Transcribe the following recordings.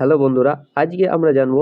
Hello বন্ধুরা, আজকে আমরা জানব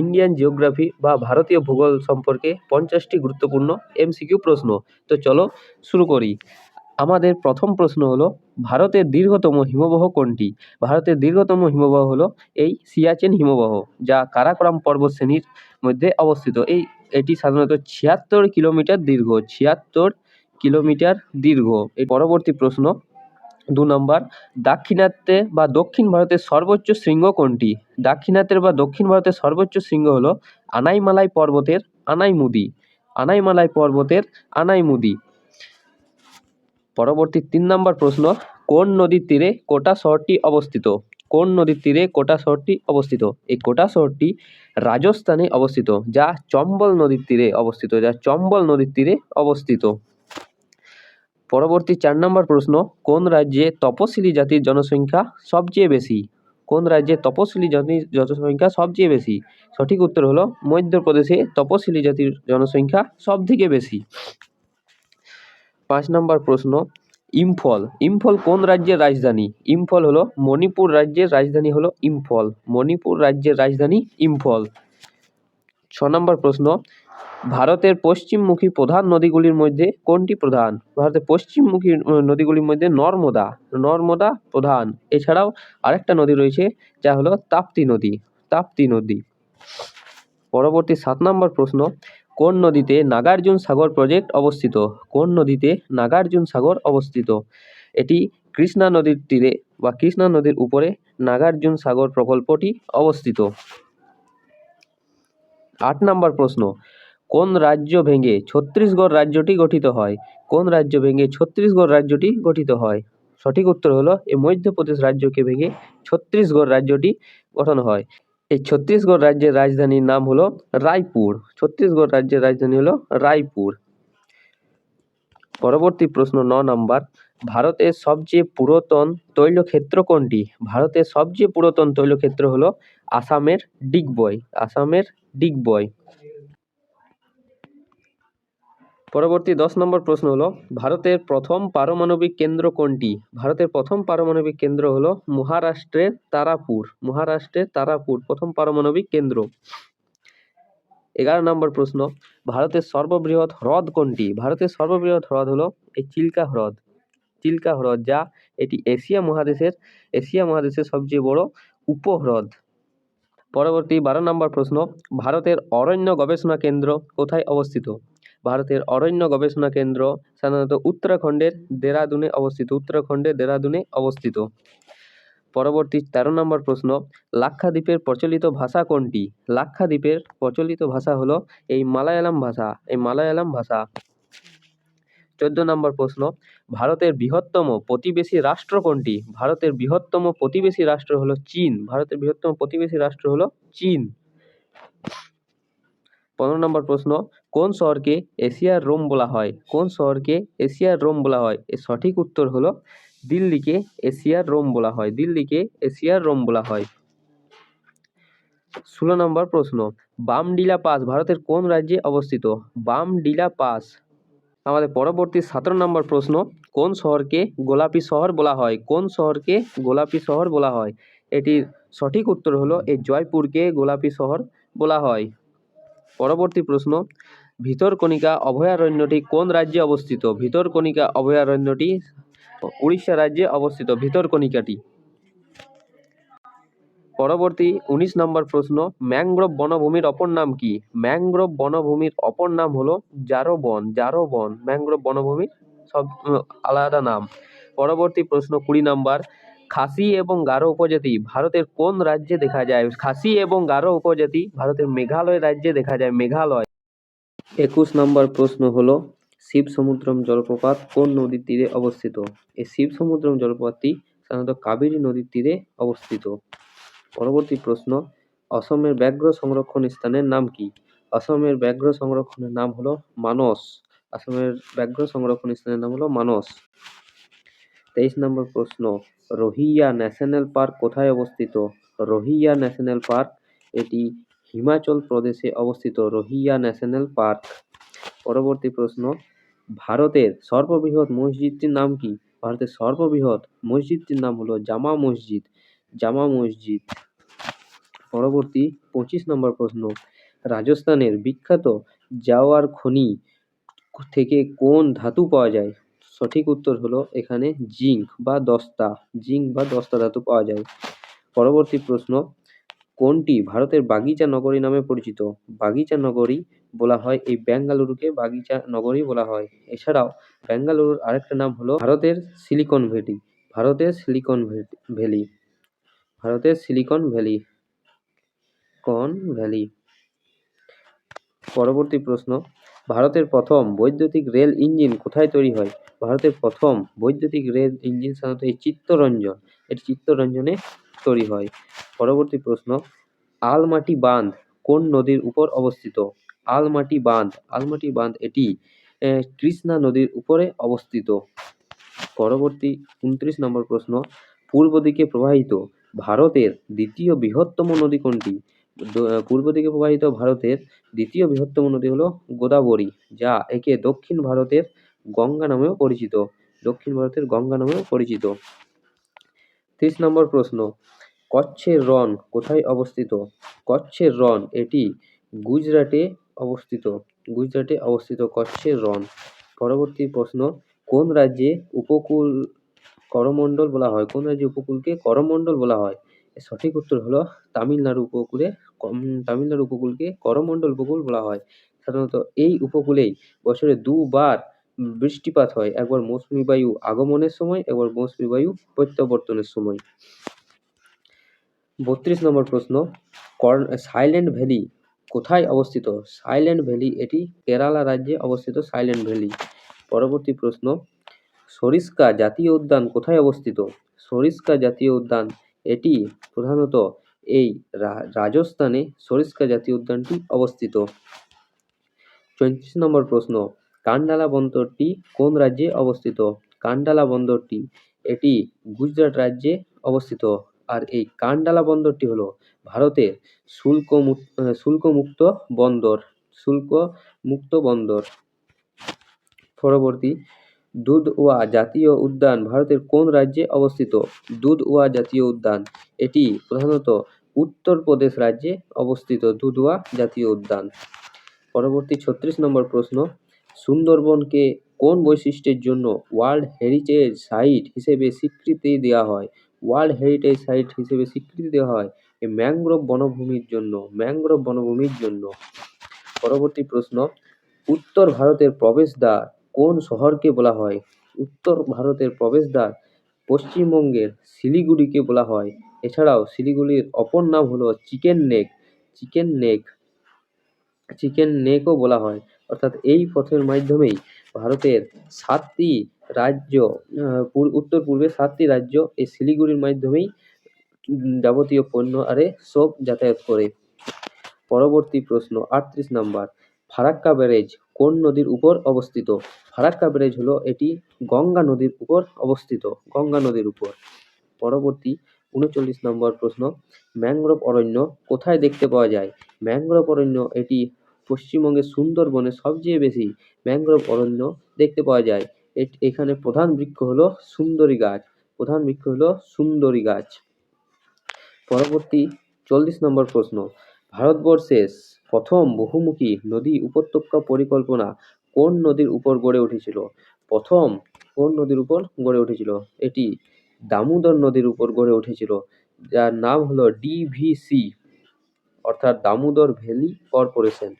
ইন্ডিয়ান জিওগ্রাফি বা ভারতীয় ভূগোল সম্পর্কে পঞ্চাশটি গুরুত্বপূর্ণ এমসিকিউ প্রশ্ন। তো চলো শুরু করি। আমাদের প্রথম প্রশ্ন হলো, ভারতের দীর্ঘতম হিমবাহ কোনটি? ভারতের দীর্ঘতম হিমবাহ হলো এই সিয়াচেন হিমবাহ, যা কারাকোরাম পর্বত শ্রেণির মধ্যে অবস্থিত। এই, এটি সাধারণত ছিয়াত্তর কিলোমিটার দীর্ঘ, ছিয়াত্তর কিলোমিটার দীর্ঘ। এই পরবর্তী প্রশ্ন দু নম্বর, দাক্ষিণাত্যে বা দক্ষিণ ভারতের সর্বোচ্চ শৃঙ্গ কোনটি? দাক্ষিণাত্যের বা দক্ষিণ ভারতের সর্বোচ্চ শৃঙ্গ হল আনাইমালাই পর্বতের আনাইমুদি। আনাইমালাই পর্বতের আনাইমুদি। পরবর্তী তিন নম্বর প্রশ্ন, কোন নদীর তীরে কোটা শহরটি অবস্থিত? কোন নদীর তীরে কোটা শহরটি অবস্থিত? এই কোটা শহরটি রাজস্থানে অবস্থিত, যা চম্বল নদীর তীরে অবস্থিত, যা চম্বল নদীর তীরে অবস্থিত। পরবর্তী চার নম্বর প্রশ্ন, কোন রাজ্যে তপশিলি জাতির জনসংখ্যা সবচেয়ে বেশি? কোন রাজ্যে তপশিলি জাতির জনসংখ্যা সবচেয়ে বেশি? সঠিক উত্তর হলো মধ্যপ্রদেশে তপশিলি জাতির জনসংখ্যা সবথেকে বেশি। পাঁচ নম্বর প্রশ্ন, ইম্ফল। ইম্ফল কোন রাজ্যের রাজধানী? ইম্ফল হলো মণিপুর রাজ্যের রাজধানী হলো ইম্ফল। মণিপুর রাজ্যের রাজধানী ইম্ফল। ছ নম্বর প্রশ্ন, ভারতের পশ্চিমমুখী প্রধান নদীগুলির মধ্যে কোনটি প্রধান? ভারতের পশ্চিমমুখী নদীগুলির মধ্যে নর্মদা নর্মদা প্রধান। এছাড়াও আরেকটা নদী রয়েছে, যা হলো তাপ্তি নদী তাপ্তি নদী। পরবর্তী সাত নম্বর প্রশ্ন, কোন নদীতে নাগার্জুন সাগর প্রজেক্ট অবস্থিত? কোন নদীতে নাগার্জুন সাগর অবস্থিত? এটি কৃষ্ণা নদীর তীরে বা কৃষ্ণা নদীর উপরে নাগার্জুন সাগর প্রকল্পটি অবস্থিত। আট নম্বর প্রশ্ন, কোন রাজ্য ভেঙে ছত্তিশগড় রাজ্যটি গঠিত হয়? কোন রাজ্য ভেঙে ছত্তিশগড় রাজ্যটি গঠিত হয়? সঠিক উত্তর হলো, এই মধ্যপ্রদেশ রাজ্যকে ভেঙে ছত্তিশগড় রাজ্যটি গঠন হয়। এই ছত্তিশগড় রাজ্যের রাজধানীর নাম হলো রায়পুর। ছত্তিশগড় রাজ্যের রাজধানী হলো রায়পুর। পরবর্তী প্রশ্ন ন নম্বর ভারতের সবচেয়ে পুরাতন তৈলক্ষেত্র কোনটি? ভারতের সবচেয়ে পুরাতন তৈলক্ষেত্র হলো আসামের ডিগবয় আসামের ডিগবয়। পরবর্তী দশ নম্বর প্রশ্ন হলো, ভারতের প্রথম পারমাণবিক কেন্দ্র কোনটি? ভারতের প্রথম পারমাণবিক কেন্দ্র হলো মহারাষ্ট্রের তারাপুর মহারাষ্ট্রের তারাপুর, প্রথম পারমাণবিক কেন্দ্র। এগারো নম্বর প্রশ্ন, ভারতের সর্ববৃহৎ হ্রদ কোনটি? ভারতের সর্ববৃহৎ হ্রদ হলো এই চিল্কা হ্রদ। চিল্কা হ্রদ, যা এটি এশিয়া মহাদেশের এশিয়া মহাদেশের সবচেয়ে বড় উপহ্রদ। পরবর্তী বারো নম্বর প্রশ্ন, ভারতের অরণ্য গবেষণা কেন্দ্র কোথায় অবস্থিত? ভারতের অরণ্য গবেষণা কেন্দ্র সাধারণত উত্তরাখণ্ডের দেরাদুনে অবস্থিত, উত্তরাখণ্ডের দেরাদুনে অবস্থিত। পরবর্তী তেরো নম্বর প্রশ্ন, লাক্ষাদ্বীপের প্রচলিত ভাষা কোনটি? লাক্ষাদ্বীপের প্রচলিত ভাষা হলো এই মালায়ালাম ভাষা, এই মালায়ালাম ভাষা। চোদ্দ নম্বর প্রশ্ন, ভারতের বৃহত্তম প্রতিবেশী রাষ্ট্র কোনটি? ভারতের বৃহত্তম প্রতিবেশী রাষ্ট্র হলো চীন। ভারতের বৃহত্তম প্রতিবেশী রাষ্ট্র হলো চীন। পনেরো নম্বর প্রশ্ন, কোন শহরকে এশিয়ার রোম বলা হয়? কোন শহরকে এশিয়ার রোম বলা হয়? এর সঠিক উত্তর হলো দিল্লিকে এশিয়ার রোম বলা হয়। দিল্লিকে এশিয়ার রোম বলা হয়। ষোলো নম্বর প্রশ্ন, বামডিলা পাস ভারতের কোন রাজ্যে অবস্থিত? বামডিলা পাস আমাদের পরবর্তী সতেরো নম্বর প্রশ্ন, কোন শহরকে গোলাপি শহর বলা হয়? কোন শহরকে গোলাপি শহর বলা হয়? এটির সঠিক উত্তর হলো এই জয়পুরকে গোলাপি শহর বলা হয়। পরবর্তী প্রশ্ন, ভিতরকণিকা অভয়ারণ্যটি কোন রাজ্যে অবস্থিত? ভিতরকণিকা অভয়ারণ্যটি উড়িষ্যা রাজ্যে অবস্থিত। ভিতরকণিকাটি পরবর্তী উনিশ নম্বর প্রশ্ন ম্যানগ্রোভ বনভূমির অপর নাম কি? ম্যানগ্রোভ বনভূমির অপর নাম হলো জারো বন জারো বন ম্যানগ্রোভ বনভূমির সব আলাদা নাম। পরবর্তী প্রশ্ন, কুড়ি নম্বর, খাসি এবং গারো উপজাতি ভারতের কোন রাজ্যে দেখা যায়? খাসি এবং গারো উপজাতি ভারতের মেঘালয় রাজ্যে দেখা যায়, মেঘালয়। একুশ নম্বর প্রশ্ন হলো, শিব সমুদ্রম জলপ্রপাত কোন নদীর তীরে অবস্থিত? এই শিব সমুদ্রম জলপ্রপাতটি সাধারণত কাবেরী নদীর তীরে অবস্থিত। পরবর্তী প্রশ্ন, অসমের ব্যাঘ্র সংরক্ষণ স্থানের নাম কি? অসমের ব্যাঘ্র সংরক্ষণের নাম হলো মানস। অসমের ব্যাঘ্র সংরক্ষণ স্থানের নাম হলো মানস। তেইশ নম্বর প্রশ্ন রোহিয়া ন্যাশনাল পার্ক কোথায় অবস্থিত? রোহিয়া ন্যাশনাল পার্ক, এটি হিমাচল প্রদেশে অবস্থিত রোহিয়া ন্যাশনাল পার্ক। পরবর্তী প্রশ্ন, ভারতের সর্ববৃহৎ মসজিদটির নাম কি? ভারতের সর্ববৃহৎ মসজিদটির নাম হলো জামা মসজিদ। জামা মসজিদ। পরবর্তী পঁচিশ নম্বর প্রশ্ন, রাজস্থানের বিখ্যাত জাওয়ার খনি থেকে কোন ধাতু পাওয়া যায়? সঠিক উত্তর হলো এখানে জিঙ্ক বা দস্তা। জিঙ্ক বা দস্তা ধাতু পাওয়া যায়। পরবর্তী প্রশ্ন, কোনটি ভারতের বাগিচা নগরী নামে পরিচিত? বাগিচা নগরী বলা হয়, এই বেঙ্গালুরুকে বাগিচা নগরী বলা হয়। এছাড়াও বেঙ্গালুরুর আরেকটা নাম হলো ভারতের সিলিকন ভ্যালি। ভারতের সিলিকন ভ্যালি। ভারতের সিলিকন ভ্যালি। কন ভ্যালি। পরবর্তী প্রশ্ন, ভারতের প্রথম বৈদ্যুতিক রেল ইঞ্জিন কোথায় তৈরি হয়? ভারতের প্রথম বৈদ্যুতিক রেল ইঞ্জিন সাধারণত এই চিত্তরঞ্জন এটি চিত্তরঞ্জনে তৈরি হয়। পরবর্তী প্রশ্ন, আলমাটি বাঁধ কোন নদীর উপর অবস্থিত? আলমাটি বাঁধ আলমাটি বাঁধ এটি কৃষ্ণা নদীর উপরে অবস্থিত। পরবর্তী উনত্রিশ নম্বর প্রশ্ন পূর্ব দিকে প্রবাহিত ভারতের দ্বিতীয় বৃহত্তম নদী কোনটি? পূর্ব দিকে প্রবাহিত ভারতের দ্বিতীয় বৃহত্তম নদী হলো গোদাবরী, যা একে দক্ষিণ ভারতের গঙ্গা নামেও পরিচিত। দক্ষিণ ভারতের গঙ্গা নামেও পরিচিত। ত্রিশ নম্বর প্রশ্ন, কচ্ছের রন কোথায় অবস্থিত? কচ্ছের রন এটি গুজরাটে অবস্থিত। গুজরাটে অবস্থিত কচ্ছের রন পরবর্তী প্রশ্ন, কোন রাজ্যে উপকূল করমণ্ডল বলা হয়। কোন রাজ্যে উপকূলকে করমণ্ডল বলা হয়? সঠিক উত্তর হলো তামিলনাড়ু উপকূলে তামিলনাড়ু উপকূলকে করমণ্ডল উপকূল বলা হয়। সাধারণত এই উপকূলেই বছরে দুবার বৃষ্টিপাত হয়। একবার মৌসুমী বায়ু আগমনের সময়, একবার মৌসুমী বায়ু প্রত্যাবর্তনের সময়। বত্রিশ নম্বর প্রশ্ন সাইলেন্ট ভ্যালি কোথায় অবস্থিত? সাইলেন্ট ভ্যালি এটি কেরালা রাজ্যে অবস্থিত সাইলেন্ট ভ্যালি। পরবর্তী প্রশ্ন সরিস্কা জাতীয় উদ্যান কোথায় অবস্থিত? সরিস্কা জাতীয় উদ্যান, এটি প্রধানত এই রাজস্থানে সরিস্কা জাতীয় উদ্যানটি অবস্থিত। চৌত্রিশ নম্বর প্রশ্ন, কান্ডালা বন্দরটি কোন রাজ্যে অবস্থিত? কান্ডালা বন্দরটি, এটি গুজরাট রাজ্যে অবস্থিত। আর এই কান্ডালা বন্দরটি হলো ভারতের শুল্ক শুল্কমুক্ত বন্দর শুল্ক মুক্ত বন্দর। পরবর্তী দুধওয়া জাতীয় উদ্যান ভারতের কোন রাজ্যে অবস্থিত? দুধওয়া জাতীয় উদ্যান। এটি প্রধানত উত্তরপ্রদেশ রাজ্যে অবস্থিত দুধওয়া জাতীয় উদ্যান। পরবর্তী ছত্রিশ নম্বর প্রশ্ন, সুন্দরবনকে কোন বৈশিষ্ট্যের জন্য ওয়ার্ল্ড হেরিটেজ সাইট হিসেবে স্বীকৃতি দেওয়া হয়? ওয়ার্ল্ড হেরিটেজ সাইট হিসেবে স্বীকৃতি দেওয়া হয় এই ম্যানগ্রোভ বনভূমির জন্য, ম্যানগ্রোভ বনভূমির জন্য। পরবর্তী প্রশ্ন, উত্তর ভারতের প্রবেশদ্বার কোন শহরকে বলা হয়? উত্তর ভারতের প্রবেশদ্বার, পশ্চিমবঙ্গের শিলিগুড়িকে বলা হয়। এছাড়াও শিলিগুড়ির অপর নাম হলো chicken neck. Chicken neck, chicken নেকও বলা হয়। অর্থাৎ এই পথের মাধ্যমেই ভারতের সাতটি রাজ্য উত্তর পূর্বে সাতটি রাজ্য এই শিলিগুড়ির মাধ্যমেই যাবতীয় পণ্য আরে সব যাতায়াত করে। পরবর্তী প্রশ্ন, আটত্রিশ নাম্বার, ফারাক্কা ব্যারেজ কোন নদীর উপর অবস্থিত? ফারাক্কা ব্যারেজ হলো এটি গঙ্গা নদীর উপর অবস্থিত, গঙ্গা নদীর উপর। পরবর্তী উনচল্লিশ নম্বর প্রশ্ন, ম্যানগ্রোভ অরণ্য কোথায় দেখতে পাওয়া যায়? ম্যানগ্রোভ অরণ্য এটি পশ্চিমবঙ্গের সুন্দরবনে সবচেয়ে বেশি ম্যানগ্রোভ অরণ্য দেখতে পাওয়া যায়। এখানে প্রধান বৃক্ষ হলো সুন্দরী গাছ, প্রধান বৃক্ষ হলো সুন্দরী গাছ। পরবর্তী চল্লিশ নম্বর প্রশ্ন ভারতবর্ষের প্রথম বহুমুখী নদী উপত্যকা পরিকল্পনা কোন নদীর উপর গড়ে উঠেছিল? প্রথম কোন নদীর উপর গড়ে উঠেছিল? এটি দামোদর নদীর উপর গড়ে উঠেছিল, যার নাম হলো ডিভিসি অর্থাৎ দামোদর ভ্যালি কর্পোরেশন।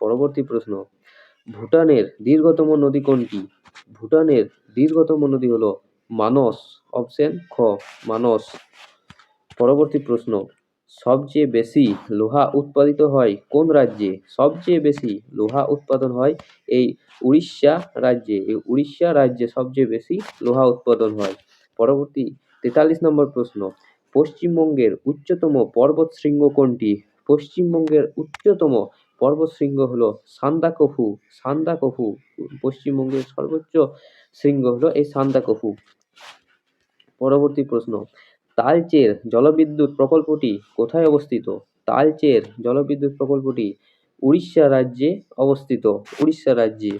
পরবর্তী প্রশ্ন, ভুটানের দীর্ঘতম নদী কোনটি? ভুটানের দীর্ঘতম নদী হলো মানস, অপশন খ, মানস। পরবর্তী প্রশ্ন সবচেয়ে বেশি লোহা উৎপাদিত হয় কোন রাজ্যে? সবচেয়ে বেশি লোহা উৎপাদন হয় এই উড়িষ্যা রাজ্যে। এই উড়িষ্যা রাজ্যে সবচেয়ে বেশি লোহা উৎপাদন হয়। পরবর্তী তেতাল্লিশ নম্বর প্রশ্ন। পশ্চিমবঙ্গের উচ্চতম পর্বত শৃঙ্গ কোনটি? পশ্চিমবঙ্গের উচ্চতম পর্বত শৃঙ্গ হল সান্দাকফু। সান্দাকফু পশ্চিমবঙ্গের সর্বোচ্চ শৃঙ্গ হলো এই সান্দাকফু। পরবর্তী প্রশ্ন। তালচের জলবিদ্যুৎ প্রকল্পটি কোথায় অবস্থিত? তালচের জলবিদ্যুৎ প্রকল্পটি উড়িষ্যা রাজ্যে অবস্থিত। উড়িষ্যা রাজ্যে।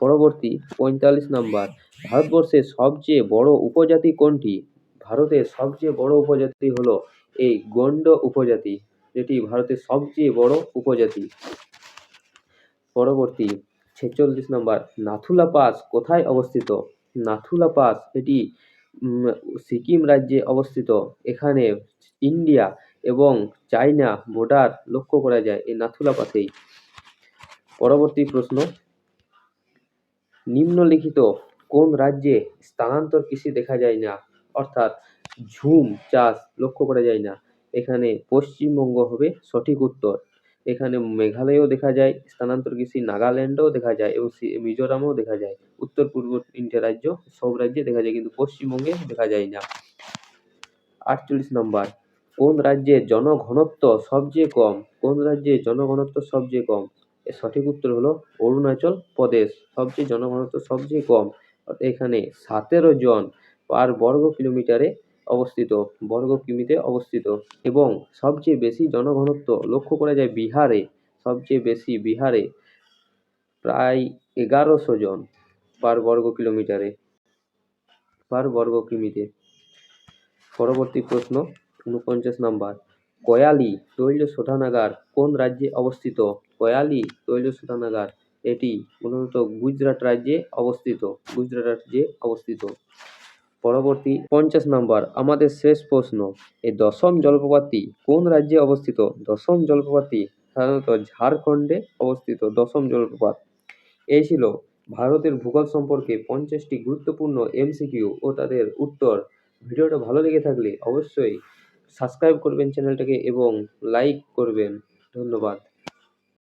পরবর্তী পঁয়তাল্লিশ নাম্বার। ভারতবর্ষের সবচেয়ে বড় উপজাতি কোনটি? ভারতের সবচেয়ে বড় উপজাতি হলো এই গণ্ড উপজাতি, যেটি ভারতের সবচেয়ে বড় উপজাতি। পরবর্তী ছেচল্লিশ নম্বর। নাথুলা পাস কোথায় অবস্থিত? নাথুলা পাস এটি সিকিম রাজ্যে অবস্থিত। এখানে ইন্ডিয়া এবং চায়না বর্ডার লক্ষ্য করা যায় এই নাথুলা পাসেই পরবর্তী প্রশ্ন। নিম্নলিখিত কোন রাজ্যে স্থানান্তর কৃষি দেখা যায় না? অর্থাৎ ঝুম চাষ লক্ষ্য করা যায় না। এখানে পশ্চিমবঙ্গ হবে সঠিক উত্তর। এখানে মেঘালয়েও দেখা যায়, স্থানান্তর কৃষি নাগাল্যান্ডেও দেখা যায় এবং মিজোরামেও দেখা যায়। উত্তর পূর্ব তিনটে রাজ্য সব রাজ্যে দেখা যায় কিন্তু পশ্চিমবঙ্গে দেখা যায় না আটচল্লিশ নম্বর, কোন রাজ্যের জনঘনত্ব সবচেয়ে কম? কোন রাজ্যের জনঘনত্ব সবচেয়ে কম? এর সঠিক উত্তর হলো অরুণাচল প্রদেশ, সবচেয়ে জনঘনত্ব সবচেয়ে কম। এখানে সতেরো জন পার বর্গ কিলোমিটারে অবস্থিত। বর্গ কিমিতে অবস্থিত। এবং সবচেয়ে বেশি জনঘনত্ব লক্ষ্য করা যায় বিহারে। সবচেয়ে বেশি বিহারে প্রায় এগারোশো জন পার বর্গ কিলোমিটারে। পার বর্গ কিমিতে। পরবর্তী প্রশ্ন উনপঞ্চাশ নাম্বার। কয়ালি তৈল শোধানাগার কোন রাজ্যে অবস্থিত? কয়ালি তৈল শোধানাগার, এটি মূলত গুজরাট রাজ্যে অবস্থিত। গুজরাট রাজ্যে অবস্থিত। পরবর্তী পঞ্চাশ নম্বর, আমাদের শেষ প্রশ্ন। এই দশম জলপ্রপাতটি কোন রাজ্যে অবস্থিত? দশম জলপ্রপাতটি সাধারণত ঝাড়খণ্ডে অবস্থিত, দশম জলপ্রপাত। এই ছিল ভারতের ভূগোল সম্পর্কে পঞ্চাশটি গুরুত্বপূর্ণ এমসিকিউ ও তাদের উত্তর। ভিডিওটা ভালো লেগে থাকলে অবশ্যই সাবস্ক্রাইব করবেন চ্যানেলটাকে এবং লাইক করবেন। ধন্যবাদ।